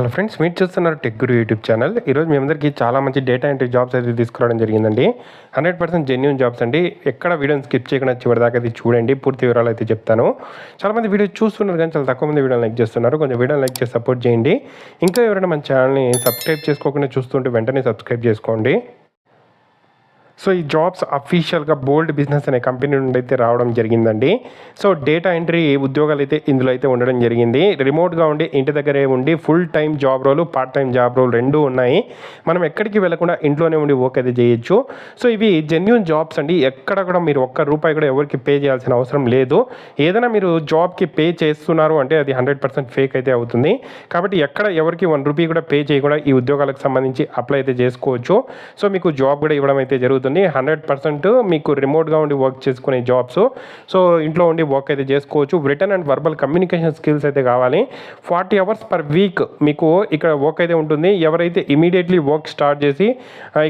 Hello friends మీరు చూస్తున్నారు tech గురు YouTube channel. ఈరోజు మీ అందరికీ చాలా మంచి డేటా ఎంట్రీ జాబ్స్ అయితే తీసుకురావడం జరిగిందండి. హండ్రెడ్ పర్సెంట్ జెన్యున్ జాబ్స్ అండి. ఎక్కడ వీడియోని స్కిప్ చేయకుండా చివరిదాకా అయితే చూడండి. పూర్తి వివరాలు అయితే చెప్తాను. చాలా మంది వీడియో చూస్తున్నారు కానీ చాలా తక్కువ మంది వీడియో లైక్ చేస్తున్నారు. కొంచెం వీడియో లైక్ చేసి సపోర్ట్ చేయండి. ఇంకా ఎవరైనా మన ఛానల్ని సబ్స్క్రైబ్ చేసుకోకుండా చూస్తుంటే వెంటనే సబ్స్క్రైబ్ చేసుకోండి. సో ఈ జాబ్స్ అఫీషియల్గా బోల్డ్ బిజినెస్ అనే కంపెనీ నుండి అయితే రావడం జరిగిందండి. సో డేటా ఎంట్రీ ఉద్యోగాలు అయితే ఇందులో అయితే ఉండడం జరిగింది. రిమోట్గా ఉండి ఇంటి దగ్గరే ఉండి full time job role part time job role రెండు ఉన్నాయి. మనం ఎక్కడికి వెళ్ళకుండా ఇంట్లోనే ఉండి వర్క్ అయితే చేయొచ్చు. సో ఇవి జెన్యున్ జాబ్స్ అండి. ఎక్కడ కూడా మీరు ఒక్క రూపాయి కూడా ఎవరికి పే చేయాల్సిన అవసరం లేదు. ఏదైనా మీరు జాబ్కి పే చేస్తున్నారు అంటే అది హండ్రెడ్ పర్సెంట్ ఫేక్ అయితే అవుతుంది. కాబట్టి ఎక్కడ ఎవరికి వన్ రూపీ కూడా పే చేయకుండా ఈ ఉద్యోగాలకు సంబంధించి అప్లై అయితే చేసుకోవచ్చు. సో మీకు జాబ్ కూడా ఇవ్వడం అయితే జరుగుతుంది. హండ్రెడ్ పర్సెంట్ మీకు రిమోట్గా ఉండి వర్క్ చేసుకునే జాబ్స్ సో ఇంట్లో ఉండి వర్క్ అయితే చేసుకోవచ్చు. Written and verbal communication skills అయితే కావాలి. ఫార్టీ అవర్స్ పర్ వీక్ మీకు ఇక్కడ వర్క్ అయితే ఉంటుంది. ఎవరైతే ఇమీడియట్లీ వర్క్ స్టార్ట్ చేసి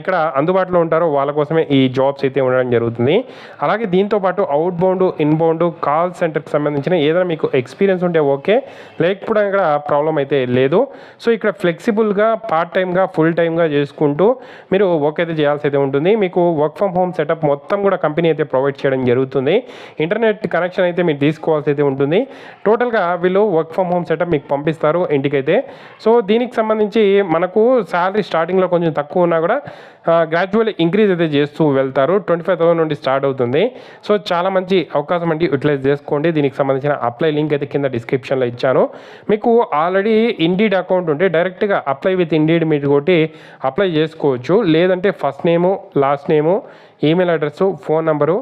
ఇక్కడ అందుబాటులో ఉంటారో వాళ్ళ కోసమే ఈ జాబ్స్ అయితే ఉండడం జరుగుతుంది. అలాగే దీంతో పాటు అవుట్ బౌండ్ ఇన్బౌండ్ కాల్ సెంటర్కి సంబంధించిన ఏదైనా మీకు ఎక్స్పీరియన్స్ ఉంటే ఓకే లేకపోవడం ఇక్కడ ప్రాబ్లం అయితే లేదు. సో ఇక్కడ ఫ్లెక్సిబుల్గా పార్ట్ టైమ్గా ఫుల్ టైమ్గా చేసుకుంటూ మీరు వర్క్ అయితే చేయాల్సి అయితే ఉంటుంది. మీకు వర్క్ ఫ్రమ్ హోమ్ సెటప్ మొత్తం కూడా కంపెనీ అయితే ప్రొవైడ్ చేయడం జరుగుతుంది. ఇంటర్నెట్ కనెక్షన్ అయితే మీరు తీసుకోవాల్సి అయితే ఉంటుంది. టోటల్గా వీళ్ళు వర్క్ ఫ్రమ్ హోమ్ సెటప్ మీకు పంపిస్తారు ఇంటికైతే. సో దీనికి సంబంధించి మనకు శాలరీ స్టార్టింగ్లో కొంచెం తక్కువ ఉన్నా కూడా గ్రాడ్యువల్ ఇంక్రీజ్ అయితే చేస్తూ వెళ్తారు. ట్వంటీ ఫైవ్ థౌసండ్ నుండి స్టార్ట్ అవుతుంది. సో చాలా మంచి అవకాశం అండి యూటిలైజ్ చేసుకోండి. దీనికి సంబంధించిన అప్లై లింక్ అయితే కింద డిస్క్రిప్షన్లో ఇచ్చాను. మీకు ఆల్రెడీ ఇండీడ్ అకౌంట్ ఉంటే డైరెక్ట్గా అప్లై విత్ ఇండీడ్ మీరు కొట్టి అప్లై చేసుకోవచ్చు. లేదంటే first name last name email address phone number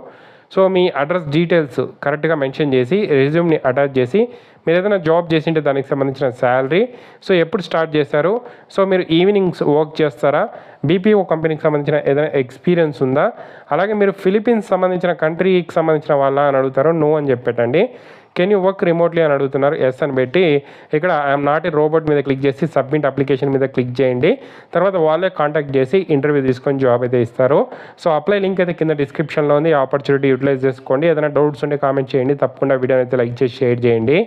so మీ అడ్రస్ డీటెయిల్స్ కరెక్ట్గా మెన్షన్ చేసి రెజ్యూమ్ని అటాచ్ చేసి మీరు ఏదైనా జాబ్ చేసింటే దానికి సంబంధించిన శాలరీ సో ఎప్పుడు స్టార్ట్ చేశారు? సో మీరు ఈవినింగ్స్ వర్క్ చేస్తారా? బీపీఓ కంపెనీకి సంబంధించిన ఏదైనా ఎక్స్పీరియన్స్ ఉందా? అలాగే మీరు ఫిలిపీన్స్ సంబంధించిన కంట్రీకి సంబంధించిన వాళ్ళ అని అడుగుతారో నో అని చెప్పేటండి కెన్ యూ వర్క్ రిమోట్లీ అని అడుగుతున్నారు. ఎస్ అని పెట్టి ఇక్కడ ఐఎమ్ నాట్ ఏ రోబోట్ మీద క్లిక్ చేసి సబ్మిట్ అప్లికేషన్ మీద క్లిక్ చేయండి. తర్వాత వాళ్ళే కాంటాక్ట్ చేసి ఇంటర్వ్యూ తీసుకొని జాబ్ అయితే ఇస్తారు. సో అప్లై లింక్ అయితే కింద డిస్క్రిప్షన్లో ఉంది. ఆపర్చునిటీ యూటిలైజ్ చేసుకోండి. ఏదైనా డౌట్స్ ఉంటే కామెంట్ చేయండి. తప్పకుండా వీడియో అయితే లైక్ చేసి షేర్ చేయండి.